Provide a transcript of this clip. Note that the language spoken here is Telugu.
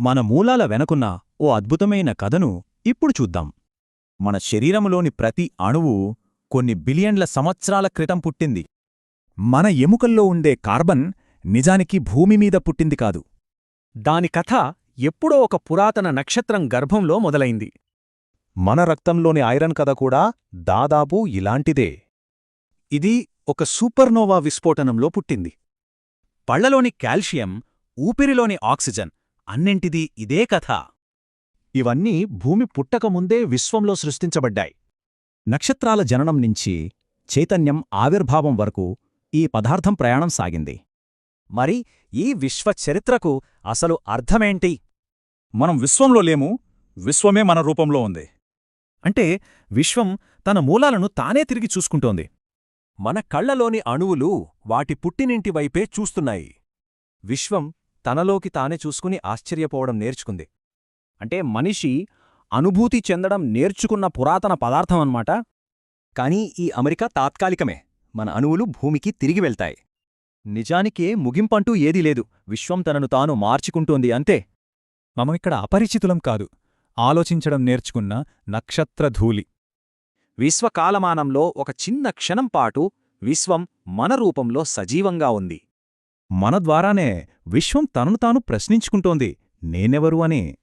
మన మూలాల వెనకున్న ఓ అద్భుతమైన కథను ఇప్పుడు చూద్దాం. మన శరీరంలోని ప్రతి అణువు కొన్ని బిలియన్ల సంవత్సరాల క్రితం పుట్టింది. మన ఎముకల్లో ఉండే కార్బన్ నిజానికి భూమిమీద పుట్టింది కాదు. దాని కథ ఎప్పుడో ఒక పురాతన నక్షత్రం గర్భంలో మొదలైంది. మన రక్తంలోని ఐరన్ కథ కూడా దాదాపు ఇలాంటిదే. ఇది ఒక సూపర్నోవా విస్ఫోటనంలో పుట్టింది. పళ్ళలోని కాల్షియం ఊపిరిలోని ఆక్సిజన్ అన్నింటిదీ ఇదే కథ. ఇవన్నీ భూమి పుట్టకముందే విశ్వంలో సృష్టించబడ్డాయి. నక్షత్రాల జననం నుంచి చైతన్యం ఆవిర్భావం వరకు ఈ పదార్థం ప్రయాణం సాగింది. మరి ఈ విశ్వ చరిత్రకు అసలు అర్థమేంటి? మనం విశ్వంలో లేము విశ్వమే మన రూపంలో ఉంది. అంటే విశ్వం తన మూలాలను తానే తిరిగి చూసుకుంటోంది. మన కళ్ళలోని అణువులు వాటి పుట్టినింటి వైపే చూస్తున్నాయి. విశ్వం తనలోకి తానే చూసుకుని ఆశ్చర్యపోవడం నేర్చుకుంది. అంటే మనిషి అనుభూతి చెందడం నేర్చుకున్న పురాతన పదార్థం అన్నమాట కానీ ఈ అమెరికా తాత్కాలికమే. మన అణువులు భూమికి తిరిగి వెళ్తాయి. నిజానికే ముగింపంటూ ఏదీ లేదు. విశ్వం తనను తాను మార్చుకుంటోంది అంతే. మమమిక్కడ అపరిచితులం కాదు. ఆలోచించడం నేర్చుకున్న నక్షత్రధూళి. విశ్వకాలమానంలో ఒక చిన్న క్షణం పాటు విశ్వం మన రూపంలో సజీవంగా ఉంది. మన ద్వారానే విశ్వం తనను తాను ప్రశ్నించుకుంటోంది. నేనెవరు అని